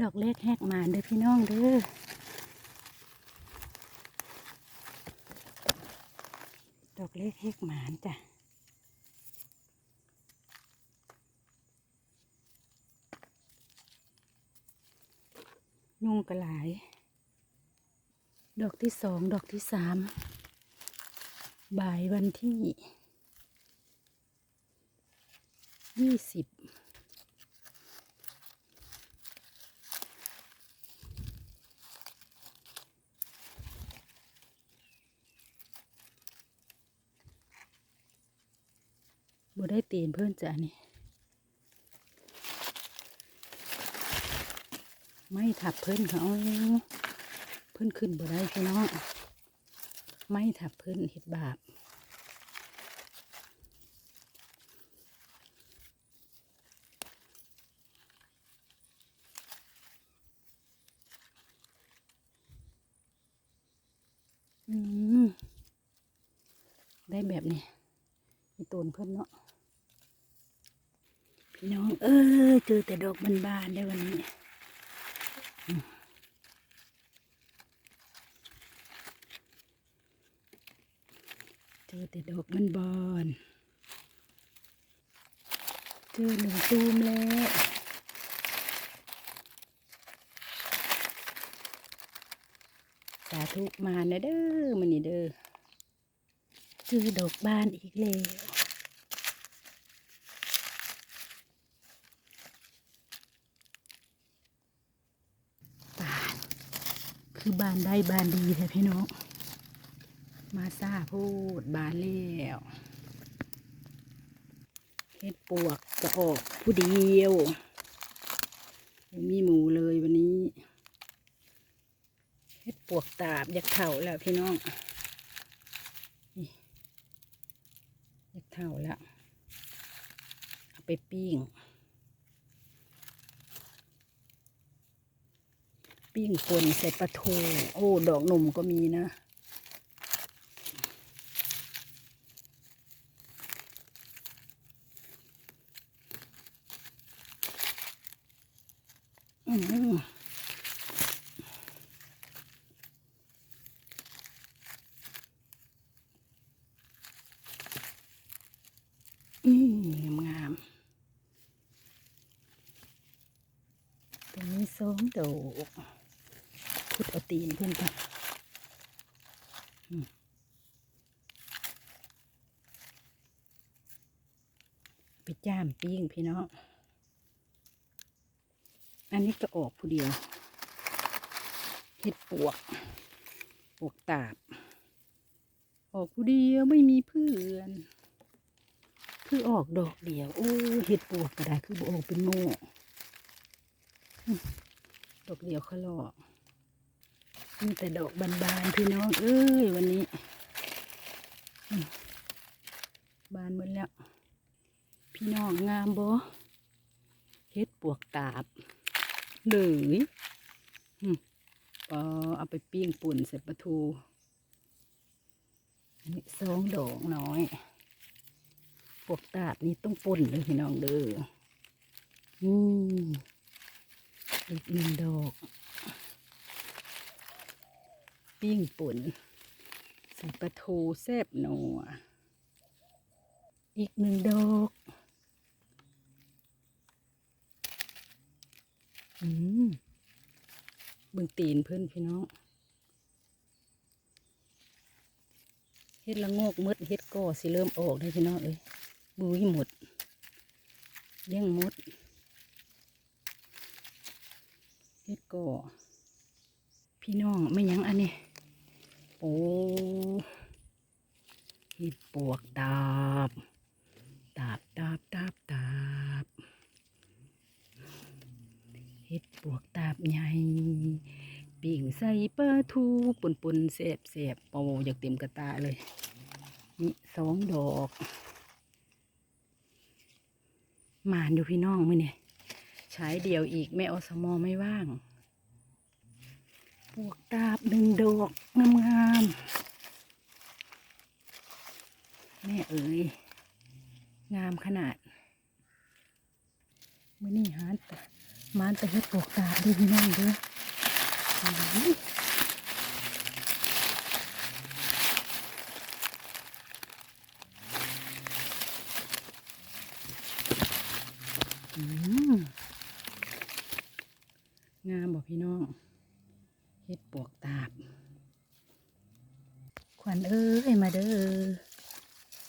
ดอกเล็กแหกหมานเด้อพี่น้องเด้อดอกเล็กแหกหมานจ้ะยุงกระหลาย ดอกที่สอง ดอกที่สาม บ่ายวันที่ยี่สิบ บ่ได้ตีนเพื่อนจ้ะนี่ไม่ถับเพื่อนเขาเพื่อนขึ้นบ่ได้พี่น้องไม่ถับเพื่อนเห็ดบาปอืมได้แบบนี้มีตูนเพิ่อนเนาะ พี่น้อง เออเจอแต่ดอกบานๆได้วันนี้เจอแต่ดอกบานๆเจอหนึ่งตูมแล้วสาธุมานะเด้อมันนี่เด้อเจอดอกบานอีกแล้วบาน คือบานได้บานดีแท้พี่น้อง มาซาพูดบานแล้วเฮ็ดปวกจะออกผู้เดียวไม่มีหมูเลยวันนี้เฮ็ดปวกตาบอยากเข่าแล้วพี่น้องอยากเท่าแล้ว เอาไปปิ้ง ปิ้งป่นใส่ปลาทูโอ้ดอกหนุ่มก็มีนะอืมอืมงามๆตรงนี้สองดอก พุดเอาตีนเพื่อนกันอืมไปจ้ามปิ้งพี่น้อง อันนี้ก็ออกผู้เดียวเห็ดปวก ปวกตาบ ออกผู้เดียวไม่มีเพื่อน คือออกดอกเดียว โอ้เห็ดปวกก็ได้ คือบออกเป็นโม่ดอกเดียวเขาหลอก มีแต่ดอกบานๆพี่น้อง เอ้ยวันนี้ บานหมดแล้ว พี่น้องงามบ่เห็ดปวกตาบเลยอืมก็เอาไปปิ้งปุ่นใส่ปลาทู อันนี้สองดอกน้อยพวกตาบนี่ต้องป่นเลยพี่น้องเด้ออืมอีกหนึ่งดอก ปิ้งป่นใส่ปลาทูแซบหนัวอีกหนึ่งดอกอืมบิ่งตีนเพื่อนพี่น้องเฮ็ดละโงกหมดเฮ็ดก่อสิเริ่มออกได้พี่น้องเอ้ยบุยหมดเลี้ยงมดเฮ็ดก่อพี่น้องไม่ยังอันนี้ โอ้เฮ็ดปวกตาบตาบตาบตาบตาบเฮ็ดปวกตาบใหญ่ปิ่งใส่ปลาทูปุ่นปุ่นเสบเสบโอ้อยากเต็มกระตาเลยนี่สองดอกหมานอยู่พี่น้องมือเนี่ยใช้เดียวอีกแม่อสมอไม่ว่าง ปวกตาบหนึ่งดอกงามง แม่เอ๋ย งามขนาดมือนี่หามันแต่เฮ็ดปวกตาดีพี่น้องเด้ออื้ออืมงามบ่พี่น้อง เฮ็ดปวกตาบ ข วัญเอ้ยมาเด้อ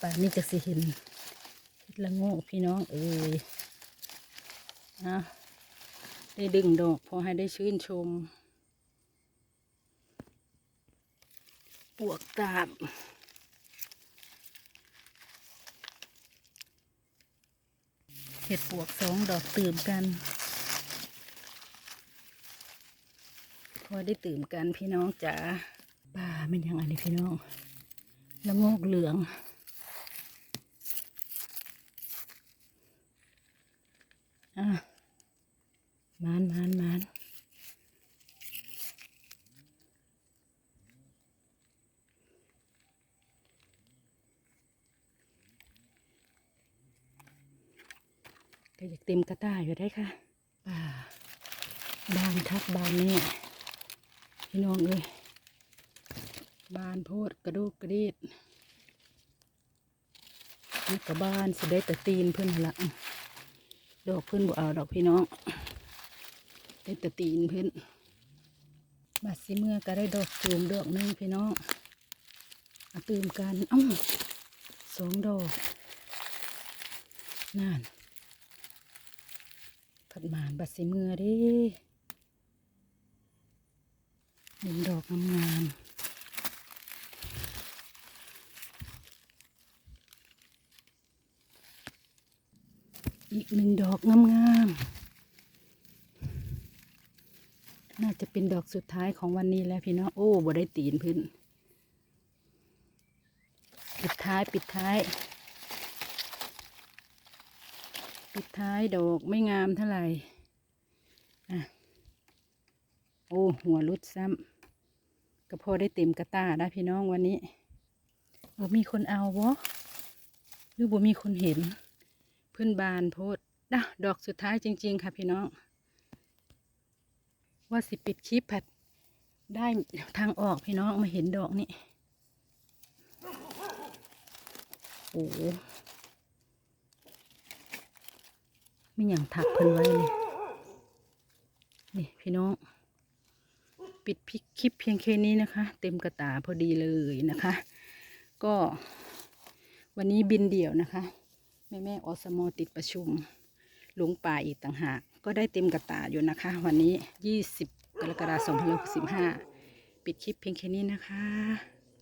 ป่านนี้จะสิเห็นเฮ็ดละโงกพี่น้องเอ้ยอะได้ดึงดอกพอให้ได้ชื่นชม ปวกตาบเห็ดปวกสองดอกตื่มกัน พอได้ตื่มกันพี่น้องจ๋า ป่าเป็นยังไงนี่พี่น้องละโงกเหลือง อะมานมานมานก็อยากเต็มกระต่ายอยู่ได้ค่ะป่าบานทับบานนี่พี่น้องเอ้ย บานโพดกระดูกกระดีดนี่กระบานสิได้แต่ตีนเพื่อนหั่นละดอกเพื่อนบ่เอาดอกพี่น้องได้แต่ตีนเพื่อนบัดสิเมื่อก็ได้ดอกจูมดอกนึงพี่น้องมาตื่มกันอ้าสองดอกนั่นผัดหมานบัดสิเมื่อดิหนึ่งดอกงามๆ อีกหนึ่งดอกงามๆ น่าจะเป็นดอกสุดท้ายของวันนี้แล้วพี่น้อง โอ้บ่ได้ตีนพื้น ปิดท้ายปิดท้าย ปิดท้ายดอกไม่งามเท่าไหร่อะโอ้ หัวรุดซ้ำก็พอได้เต็มกระตาได้พี่น้องวันนี้บ่มีคนเอาบ่หรือบ่มีคนเห็น พื่อนบานโพดนะดอกสุดท้ายจริง ๆ ค่ะพี่น้อง ว่าสิปิดคลิปผัดได้ทางออกพี่น้องมาเห็นดอกนี่โอ้ไม่อย่างถักเพิ่นไว้เลยนี่พี่น้อง ปิดพิคลิปเพียงแค่นี้นะคะ เต็มกระตาพอดีเลยนะคะ ก็วันนี้บินเดี่ยวนะคะ ม่แม่อสมอติดประชุมหลวงป่าอีกต่างหาก ก็ได้เต็มกระตาอยู่นะคะ วันนี้ 20 กรกฎาคม2565 ปิดคลิปเพียงแค่นี้นะคะ